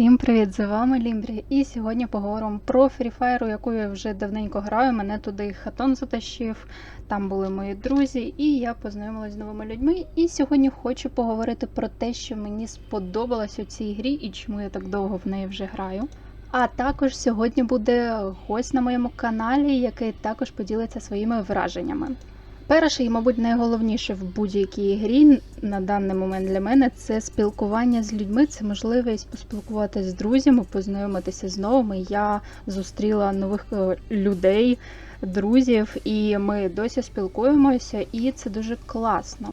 Всім привіт! З вами Лімбрі. І сьогодні поговоримо про Free Fire, у яку я вже давненько граю. Мене туди хатон затащив, там були мої друзі, і я познайомилася з новими людьми. І сьогодні хочу поговорити про те, що мені сподобалось у цій грі і чому я так довго в неї вже граю. А також сьогодні буде гость на моєму каналі, який також поділиться своїми враженнями. Перше і, мабуть, найголовніше в будь-якій грі на даний момент для мене це спілкування з людьми, це можливість поспілкуватися з друзями, познайомитися з новими. Я зустріла нових е, людей, друзів, і ми досі спілкуємося, і це дуже класно.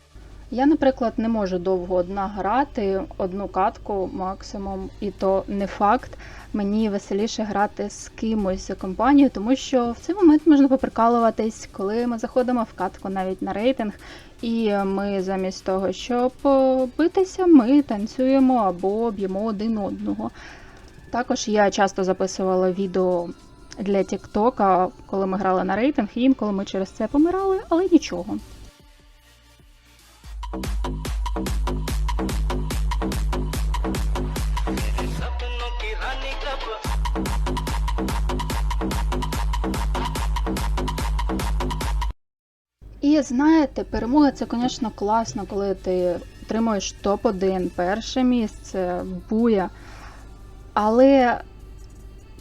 Я, наприклад, не можу довго одна грати, одну катку максимум, і то не факт. Мені веселіше грати з кимось за компанію, тому що в цей момент можна поприкалуватись, коли ми заходимо в катку навіть на рейтинг, і ми замість того, щоб битися, ми танцюємо або б'ємо один одного. Також я часто записувала відео для Тіктока, коли ми грали на рейтинг, і інколи ми через це помирали, але нічого. І знаєте, перемога це, звісно, класно, коли ти отримуєш топ-1, перше місце, буя. Але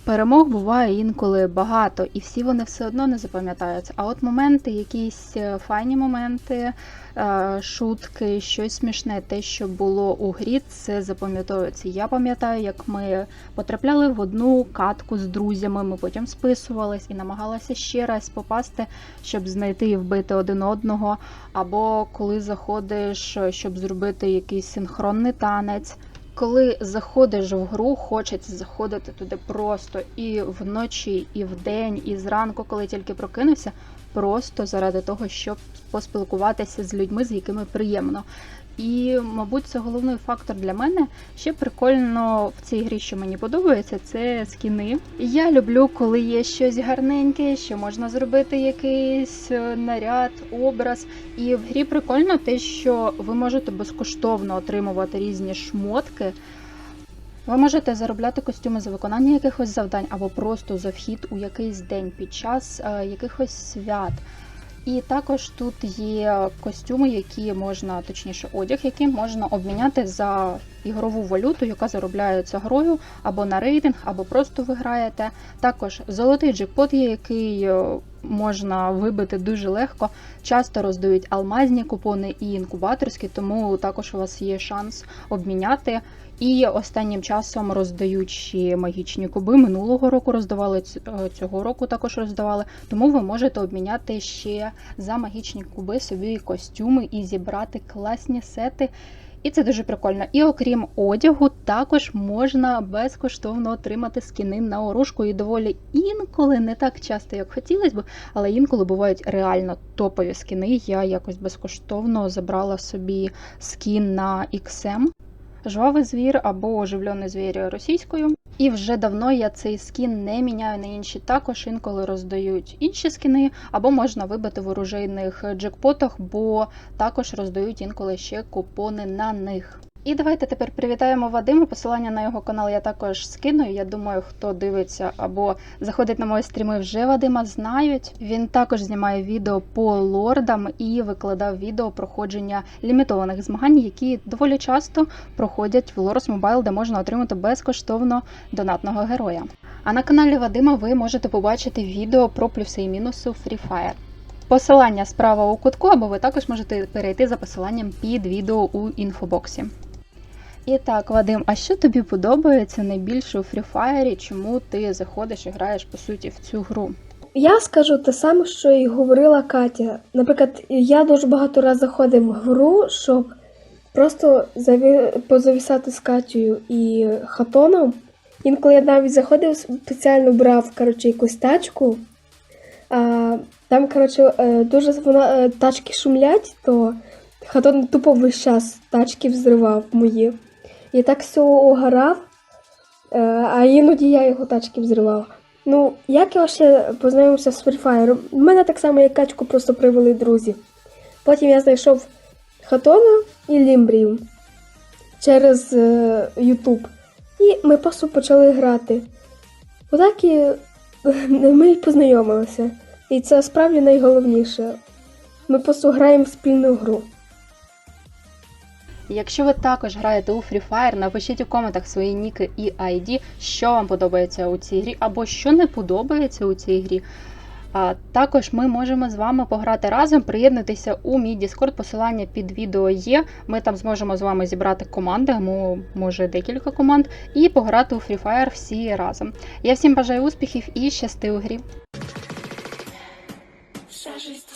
перемог буває інколи багато, і всі вони все одно не запам'ятаються. А от моменти, якісь е, файні моменти, е, шутки, щось смішне, те, що було у грі, це запам'ятовується. Я пам'ятаю, як ми потрапляли в одну катку з друзями, ми потім списувались і намагалися ще раз попасти, щоб знайти і вбити один одного. Або коли заходиш, е, щоб зробити якийсь синхронний танець. Коли заходиш в гру, хочеться заходити туди просто і вночі, і вдень, і зранку, коли тільки прокинувся, просто заради того, щоб поспілкуватися з людьми, з якими приємно. І, мабуть, це головний фактор для мене. Ще прикольно в цій грі, що мені подобається, це скіни. Я люблю, коли є щось гарненьке, що можна зробити якийсь е, наряд, образ. І в грі прикольно те, що ви можете безкоштовно отримувати різні шмотки. Ви можете заробляти костюми за виконання якихось завдань або просто за вхід у якийсь день під час е, якихось свят. І також тут є костюми, які можна, точніше, одяг, який можна обміняти за ігрову валюту, яка заробляється грою або на рейтинг, або просто ви граєте. Також золотий джекпот є, який е, можна вибити дуже легко. Часто роздають алмазні купони і інкубаторські, тому також у вас є шанс обміняти. І останнім часом роздають ще магічні куби. Минулого року роздавали е, цього року також роздавали. Тому ви можете обміняти ще за магічні куби собі костюми і зібрати класні сети. І це дуже прикольно. І окрім одягу, також можна безкоштовно отримати скіни на оружку. І доволі інколи не так часто, як хотілося б, але інколи бувають реально топові скіни. Я якось безкоштовно забрала собі скін на XM. Жвавий звір або оживлений звір російською. І вже давно я цей скін не міняю на інші. Також інколи роздають інші скіни, або можна вибити в оружейних джекпотах, бо також роздають інколи ще купони на них. І давайте тепер привітаємо Вадима. Посилання на його канал я також скину. Я думаю, хто дивиться або заходить на мої стріми, вже Вадима знають. Він також знімає відео по лордам і викладав відео проходження лімітованих змагань, які доволі часто проходять в Lords Mobile, де можна отримати безкоштовно донатного героя. А на каналі Вадима ви можете побачити відео про плюси і мінуси Free Fire. Посилання справа у кутку, або ви також можете перейти за посиланням під відео у інфобоксі. І так, Вадим, а що тобі подобається найбільше у Fire? Чому ти заходиш і граєш по суті в цю гру? Я скажу те саме, що і говорила Катя. Наприклад, я дуже багато разів заходив в гру, щоб просто заві... позавісати з Катєю і хатоном. Інколи я навіть заходив, спеціально брав коротше, якусь тачку. А, там, коротше, е, дуже вона, е, тачки шумлять, то хатон тупо весь час тачки взривав мої. І так з цього е, а іноді я його тачки взривав. Ну, як я ще познайомився з Free Fire? У мене так само, як качку, просто привели друзі. Потім я знайшов Хатона і Лімбрію через е, YouTube. І ми просто почали грати. Отак і ми познайомилися. І це справді найголовніше. Ми просто граємо в спільну гру. Якщо ви також граєте у Free Fire, напишіть у коментах свої ніки і ID, що вам подобається у цій грі, або що не подобається у цій грі. А Також ми можемо з вами пограти разом, приєднатися у мій Discord, Посилання під відео є. Ми там зможемо з вами зібрати команди, може декілька команд, і пограти у Free Fire всі разом. Я всім бажаю успіхів і щасти у грі. Вся життя